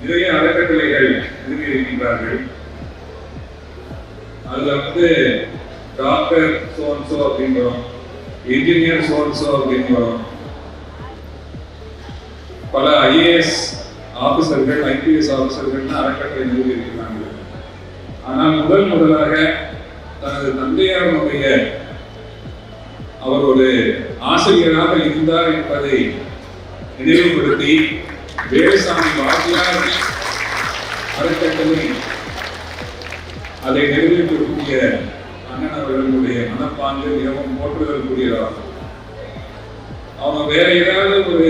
நிறைய அறக்கட்டளைகள் நிறுவியிருக்கின்றார்கள் அதுல வந்து டாக்டர் சோன்சோ அப்படின்னு இன்ஜினியர் சோன்சோ அப்படின்னு பல ஐஏஎஸ் ஆபிசர்கள் ஐபிஎஸ் ஆபீசர்கள் அறக்கட்டளை நிறுவி இருக்கிறாங்க. ஆனால் முதல் முதலாக தனது தந்தையாருடைய அவர் ஒரு ஆசிரியராக இருந்தார் என்பதை நினைவுபடுத்தி வேலுசாமி வாத்தியார் அறக்கட்டளை. அதை நிறைவேற்றக்கூடிய அண்ணன் அவர்களுடைய மனப்பாங்கு மிகவும் போற்றுதலுக்குரியதாகும் அவங்க வேற ஏதாவது ஒரு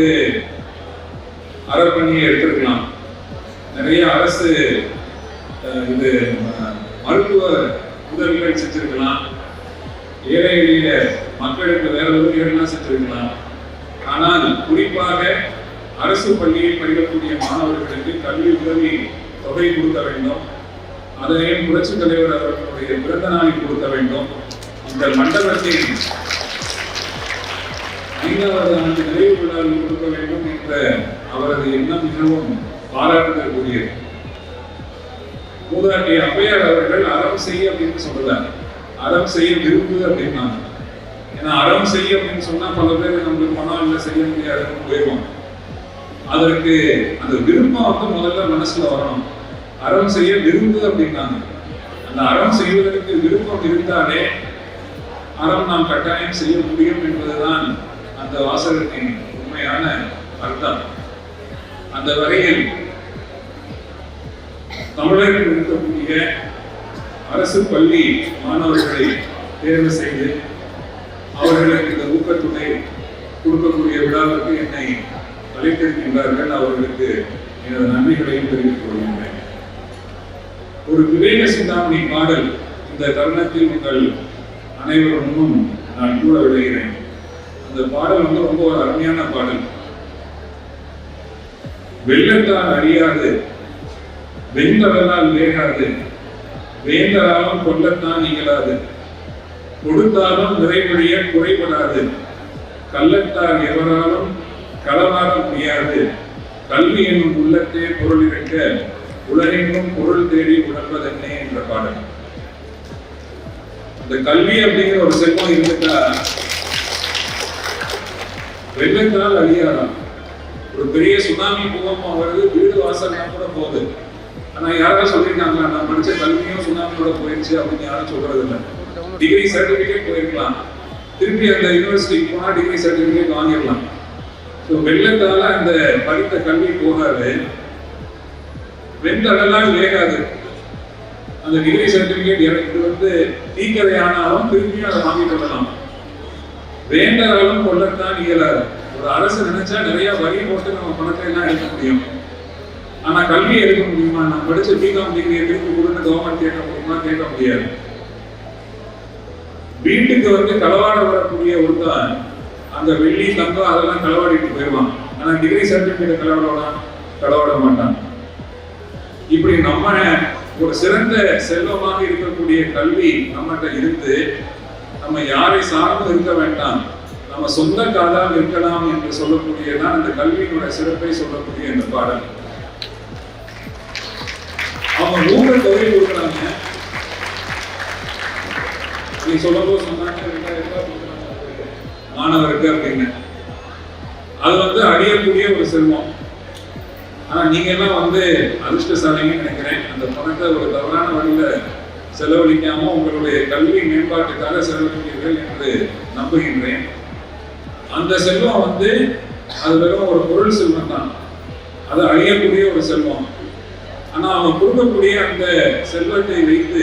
அறப்பணியை எடுத்திருக்கலாம். நிறைய அரசு அஹ், இது மருத்துவ உதவிகள் செஞ்சிருக்கலாம். ஏழை எளிய மக்களுக்கு வேற உதவிகள்லாம் செஞ்சிருக்கலாம். ஆனால் குறிப்பாக அரசு பள்ளியில் படிக்கக்கூடிய மாணவர்களுக்கு கல்வி உதவி தொகை கொடுக்க வேண்டும். அதனையும் புரட்சி தலைவர் அவர்களுடைய பிறந்த நாளில் கொடுக்க வேண்டும். இந்த மண்டபத்தின் ஐந்தாவது ஆண்டு நிறைவு விழாவில் கொடுக்க வேண்டும் என்ற அவரது எண்ணம் மிகவும் பாராட்டுதற்குரியது மூதாட்டி ஔவையார் அவர்கள் அறம் செய்ய அப்படின்னு சொல்றாங்க அறம் செய்ய விரும்பு அப்படின்னாங்க. ஏன்னா அறம் செய்ய அப்படின்னு சொன்னா பல பேர் நம்மளுக்கு பணம் இல்லை செய்ய முடியாதுன்னு போயிடுவாங்க. அதற்கு அந்த விருப்பம் வந்து முதல்ல மனசுல வரணும். அறம் செய்ய விரும்பு அப்படின்னாங்க அந்த அறம் செய்வதற்கு விருப்பம் இருந்தாலே அறம் நாம் கட்டாயம் செய்ய முடியும் என்பதுதான் அந்த வாசகத்தின் உண்மையான அர்த்தம். அந்த வகையில் தமிழர்கள் இருக்கக்கூடிய அரசு பள்ளி மாணவர்களை தேர்வு செய்து அவர்களுக்கு இந்த ஊக்கத்தொகை கொடுக்கக்கூடிய விழாவிற்கு என்னை அளித்திருக்கின்றார்கள் அவர்களுக்கு எனது நன்றிகளையும் தெரிவித்துக் கொள்கின்றேன். ஒரு விவேக சிந்தாமணி பாடல் இந்த தருணத்தில் உங்கள் அனைவருடனும் நான் கூட விளைகிறேன் அந்த பாடல் வந்து ரொம்ப ஒரு அருமையான பாடல். வெள்ளத்தால் அறியாது வெண்கடலால் வேகாது வேந்தராலும் கொல்லத்தான் நிகழாது கொடுத்தாலும் நிறைவழிய குறைபடாது கள்ளத்தால் எவராலும் கல்வி என்னும் உள்ளத்தே பொருள் இருக்க உலகெங்கும் பொருள் தேடி உணர்வதென்னே என்ற பாடல் இந்த கல்வி அப்படிங்கிற ஒரு செல்வம் இருந்துட்டா வெள்ளத்தினால் அழியாதான் ஒரு பெரிய சுனாமி பூகம்பம் வருது வீடு வாசல்லாம் கூட போகுது. ஆனா யாராவது சொல்லியிருக்காங்களா நான் படிச்ச கல்வியும் சுனாமியோட போயிடுச்சு அப்படின்னு யாரும் சொல்றது இல்லை டிகிரி சர்டிபிகேட் போயிருக்கலாம். திருப்பி அந்த யூனிவர்சிட்டிக்கு போனா டிகிரி சர்டிபிகேட் வாங்கிடலாம். ஸோ வெள்ளத்தால அந்த படித்த கல்வி போகாது. வெண்கடலால் வேகாது. அந்த டிகிரி சர்டிபிகேட் எனக்கு வந்து தீக்கதை ஆனாலும் திரும்பியும் அதை வாங்கி கொள்ளலாம். வேண்டாலும் கொள்ளத்தான் இயலாது. ஒரு அரசு நினைச்சா நிறைய வரி போட்டு நம்ம பணத்தை எல்லாம் எடுக்க முடியும். ஆனா கல்வி எடுக்க முடியுமா? நான் படிச்ச பிகாம் டிகிரியை திருப்பி கொடுத்து கவர்மெண்ட் கேட்க முடியுமா? கேட்க முடியாது. வீட்டுக்கு வந்து களவாட வரக்கூடிய ஒருத்தான் அந்த வெள்ளி தங்கம் அதெல்லாம் களவாடிட்டு போயிடுவான் ஆனா டிகிரி சர்டிபிகேட் களவாடலாம் களவாட மாட்டான் இப்படி நம்ம ஒரு சிறந்த செல்வமாக இருக்கக்கூடிய கல்வி நம்மகிட்ட இருந்து நம்ம யாரை சார்ந்து இருக்க வேண்டாம். நம்ம சொந்த காதாக இருக்கலாம் என்று சொல்லக்கூடியதான் இந்த கல்வியினுடைய சிறப்பை சொல்லக்கூடிய இந்த பாடல். அவங்க மூன்று தொகை கொடுக்குறாங்க. நீ சொல்லப்போ சொன்னாங்க மாணவருக்கு அப்படின்னு. அது வந்து அழியக்கூடிய ஒரு செல்வம். ஆனா நீங்க எல்லாம் வந்து அதிர்ஷ்டசாலிங்கன்னு நினைக்கிறேன். அந்த பணத்தை ஒரு தவறான வழியில செலவழிக்காம உங்களுடைய கல்வி மேம்பாட்டுக்காக செலவழிக்கிறீர்கள் என்று நம்புகின்றேன். அந்த செல்வம் வந்து அது வெறும் ஒரு பொருள் செல்வம் தான். அது அழியக்கூடிய ஒரு செல்வம். ஆனா அவன் கொடுக்கக்கூடிய அந்த செல்வத்தை வைத்து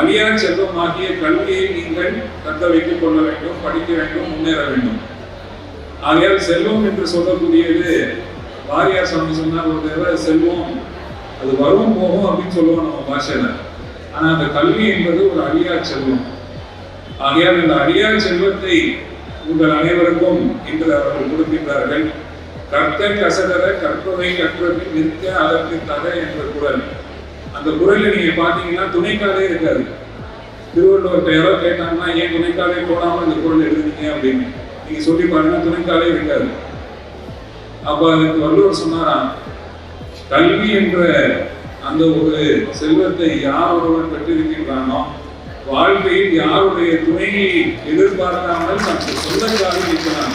அழியா செல்வமாகிய கல்வியை நீங்கள் தக்க வைத்துக் கொள்ள வேண்டும் படிக்க வேண்டும் முன்னேற வேண்டும். ஆகையால் செல்வம் என்று சொல்லக்கூடியது வாரியார் சாமி சொன்னார் ஒரு தடவை செல்வம் அது வரும் போகும் அப்படின்னு சொல்லுவோம் நம்ம பாஷையில. ஆனா அந்த கல்வி என்பது ஒரு அழியா செல்வம். ஆகையால் இந்த அழியா செல்வத்தை உங்கள் அனைவருக்கும் இன்று அவர்கள் கொடுக்கின்றார்கள். கர்த்த கசடர கற்பவை கற்பவை நிற்க அதற்கு தக என்ற குரல் அந்த குரலில் நீங்க பார்த்தீங்கன்னா துணைக்காலே இருக்காது. திருவள்ளுவர்கிட்ட யாரோ கேட்டாங்கன்னா ஏன் துணைக்காலே போடாமல் அந்த குரல் எழுதுனீங்க? அப்படின்னு. நீங்க சொல்லி பாருங்க துணைக்காலே இருக்காது. அப்ப அதுக்கு வள்ளுவர் சொன்னாராம் கல்வி என்ற அந்த ஒரு செல்வத்தை யார் ஒருவன் பெற்றிருக்கின்றானோ வாழ்க்கையில் யாருடைய துணையை எதிர்பார்க்காமல் நமக்கு சொந்தக்காக இருக்கிறான்.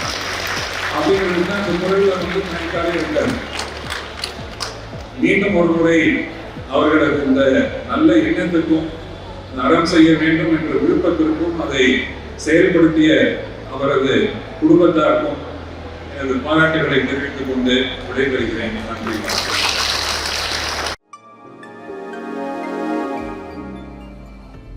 அப்படிங்கிறது தான் அந்த முறையில் வந்து துணைக்காலே இருக்காது. மீண்டும் ஒரு முறை அவர்களது இந்த நல்ல எண்ணத்துக்கும் நடம் செய்ய வேண்டும் என்ற விருப்பத்திற்கும் அதை செயல்படுத்திய அவரது குடும்பத்தாருக்கும் எனது பாராட்டுகளை தெரிவித்துக் கொண்டு விடைபெறுகிறேன். நன்றி.